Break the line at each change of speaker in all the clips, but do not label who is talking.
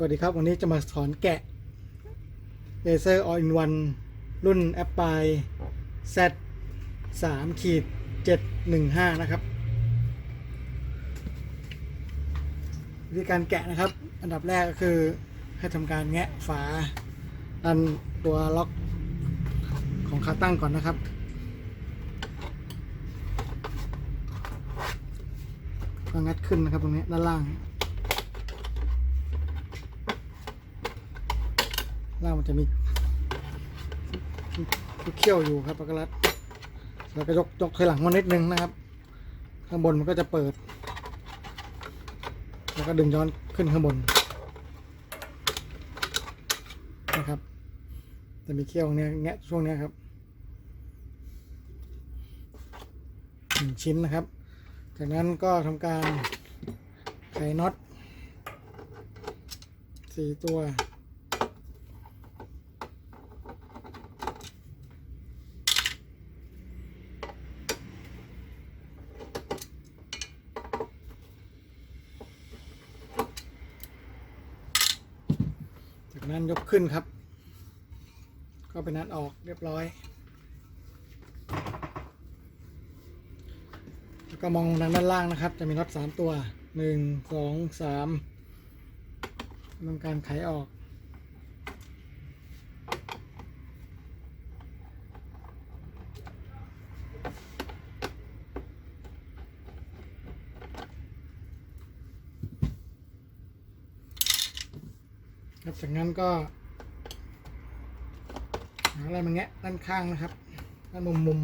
สวัสดีครับ วันนี้จะมาสอนแกะ Acer All in One รุ่น a p p l e Z 3ขีด715 นะครับ วิธีการแกะนะครับ อันดับแรกก็คือให้ทำการแงะฝาดันตัวล็อกของขาตั้งก่อนนะครับ ก็งัดขึ้นนะครับตรงนี้ด้านล่าง ล่างมันจะมีมเขี้ยวอยู่ครับแล้วก็รัดแล้วก็ยกยกถอยหลังมานิดนึงนะครับ ข้างบนมันก็จะเปิด แล้วก็ดึงย้อนขึ้นข้างบนนะครับจะมีเขี้ยวเนี้ยแงะช่วงเนี้ยครับหนึ่งชิ้นนะครับ จากนั้นก็ทำการไขน็อตสี่ตัว จาก นั้นยกขึ้นครับ ก็ไปนัดออกเรียบร้อย แล้วก็มองทางด้านล่างนะครับ จะมีน็อตสามตัวหนึ่งสองสามทำการไขออก ครับจากนั้นก็หาอะไรมาแงะด้านข้างนะครับด้านมุมมุม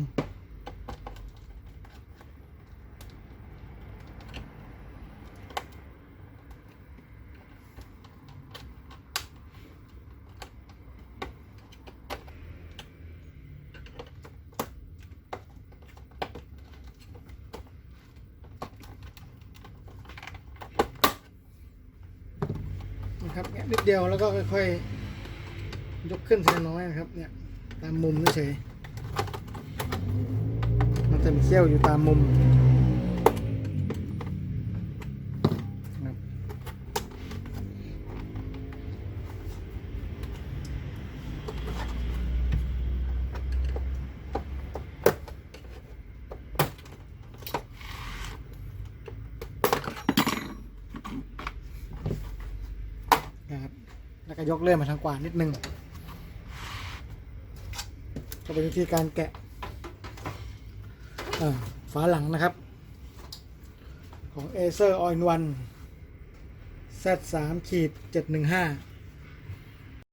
ครับเนี่ยนิดเดียวแล้วก็ค่อยๆยกขึ้นทีละน้อยนะครับ เนี่ยตามมุมเฉยมันจะมีเขี้ยวอยู่ตามมุม นะครับ แล้วก็ยกเลื่อนมาทางขวานิดนึง ก็เป็นวิธีการแกะฝาหลังนะครับ ของ Acer All in One Z 3 ขีด715